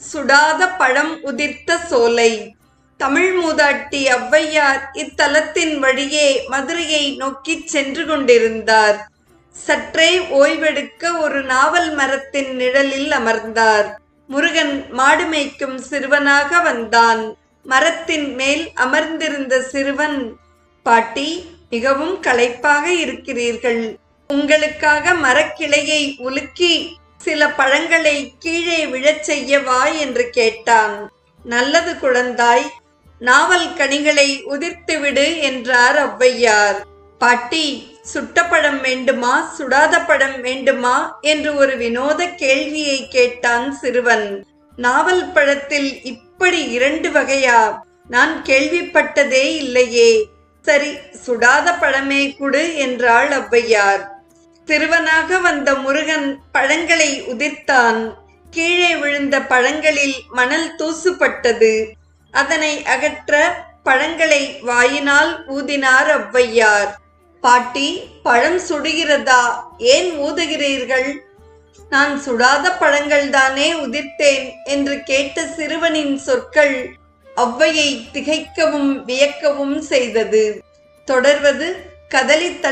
சுடாத பழம் உதிர்த்த சோலை. தமிழ் மூதாட்டி ஔவையார் இத்தலத்தின் வழியே மதுரையை நோக்கிச் சென்று கொண்டிருந்தார். சற்றே ஓய்வெடுக்க ஒரு நாவல் மரத்தின் நிழலில் அமர்ந்தார். முருகன் மாடு மேய்க்கும் சிறுவனாக வந்தான். மரத்தின் மேல் அமர்ந்திருந்த சிறுவன் பாட்டி மிகவும் களைப்பாக இருக்கிறீர்கள். உங்களுக்காக மரக்கிளையை உலுக்கி சில பழங்களை கீழே விழச் செய்யவா என்று கேட்டான். நல்லது குழந்தாய் நாவல் கனிகளை உதிர்த்துவிடு என்றார் ஔவையார். பாட்டி சுட்ட பழம் வேண்டுமா சுடாத பழம் வேண்டுமா என்று ஒரு வினோத கேள்வியை கேட்டான் சிறுவன். நாவல் பழத்தில் இப்படி இரண்டு வகையா? நான் கேள்விப்பட்டதே இல்லையே. சரி சுடாத பழமே குடு என்றாள் ஔவையார். சிறுவனாக வந்த முருகன் பழங்களை உதிர்த்தான். கீழே விழுந்த பழங்களில் மணல் தூசுப்பட்டது அதனை அகற்ற பழங்களை வாயினால் ஊதினார் ஒளவையார் பாட்டி பழம் சுடுகிறதா? ஏன் ஊதுகிறீர்கள்? நான் சுடாத பழங்கள் தானே உதிர்த்தேன் என்று கேட்ட சிறுவனின் சொற்கள் ஒளவையை திகைக்கவும் வியக்கவும் செய்தது. தொடர்வது கதலி